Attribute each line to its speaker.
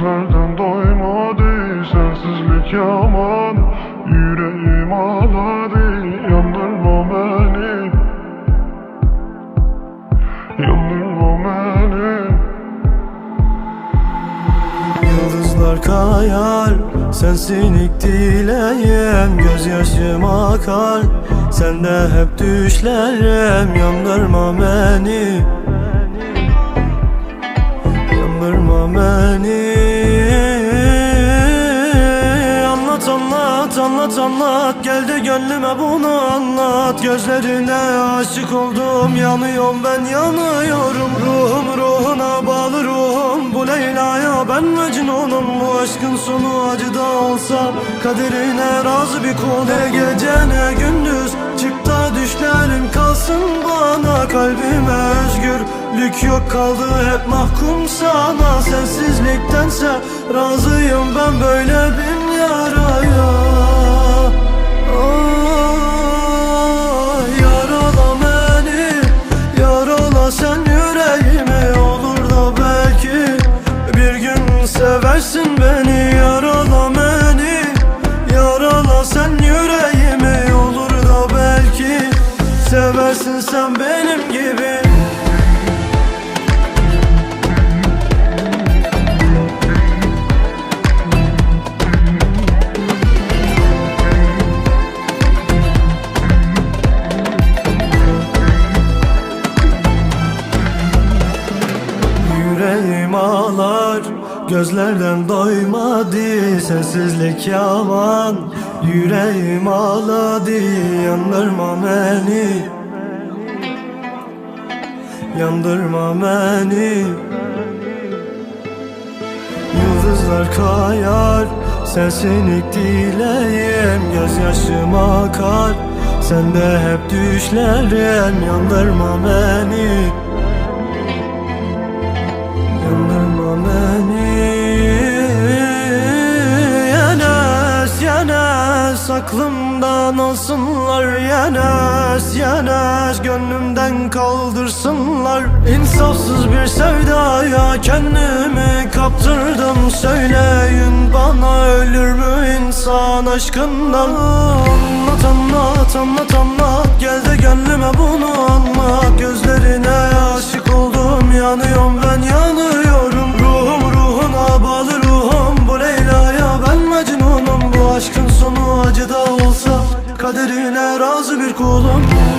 Speaker 1: Sözlerden doymadı sensizlik yaman Yüreğim ağladı yandırma beni. Yandırma beni.
Speaker 2: Yıldızlar kayar sensin ilk dileğim Gözyaşım akar. Sende hep düşlerim Yandırma beni. Yandırma beni. Anlat anlat anlat anlat. Geldi gönlüme bunu anlat. Gözlerine aşık oldum. Yanıyorum ben yanıyorum. Ruhum ruhuna bağlı ruhum. Bu Leyla'ya ben Mecnun'um. Bu aşkın sonu acı da olsa Kaderine razı bir kul. Ne gece ne gündüz Çık da düşlerim kalsın bana. Kalbime özgürlük yok kaldı Hep mahkum sana. Sensizliktense razıyım ben böyle bir seversin beni. Yarala beni Yarala sen yüreğimi Olur da belki Seversin sen benim gibi Ağlar Gözlerden doymadı Sensizlik yaman Yüreğim ağladı Yandırma beni. Yandırma beni. Yıldızlar kayar Sensin ilk dileğim Gözyaşım akar. Sende hep düşlerim Yandırma beni beni. Yenes, yenes Aklımdan alsınlar. Yenes, yenes Gönlümden kaldırsınlar. İnsafsız bir sevdaya Kendimi kaptırdım. Söyleyin bana ölür mü insan aşkından? Anlat anlat anlat anlat. Gel de gönlüme bunu anlat. Gözlerine aşık bir kulum